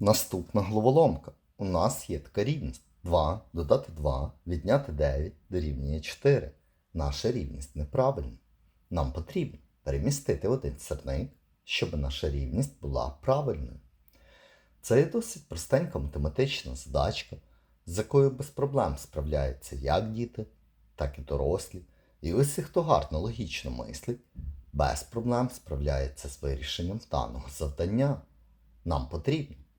Наступна головоломка. У нас є така рівність. 2 додати 2, відняти 9 дорівнює 4. Наша рівність неправильна. Нам потрібно перемістити один сирник, щоб наша рівність була правильною. Це є досить простенька математична задачка, з якою без проблем справляються як діти, так і дорослі. І усі, хто гарно логічно мислить, без проблем справляється з вирішенням даного завдання. Нам потрібно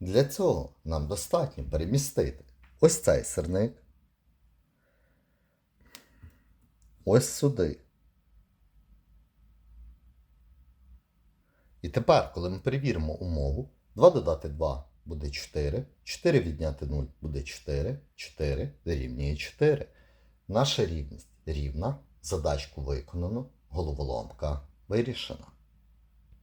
Для цього нам достатньо перемістити ось цей сирник, ось сюди. І тепер, коли ми перевіримо умову, 2 додати 2 буде 4, 4 відняти 0 буде 4, 4 дорівнює 4. Наша рівність рівна, задачку виконано, головоломка вирішена.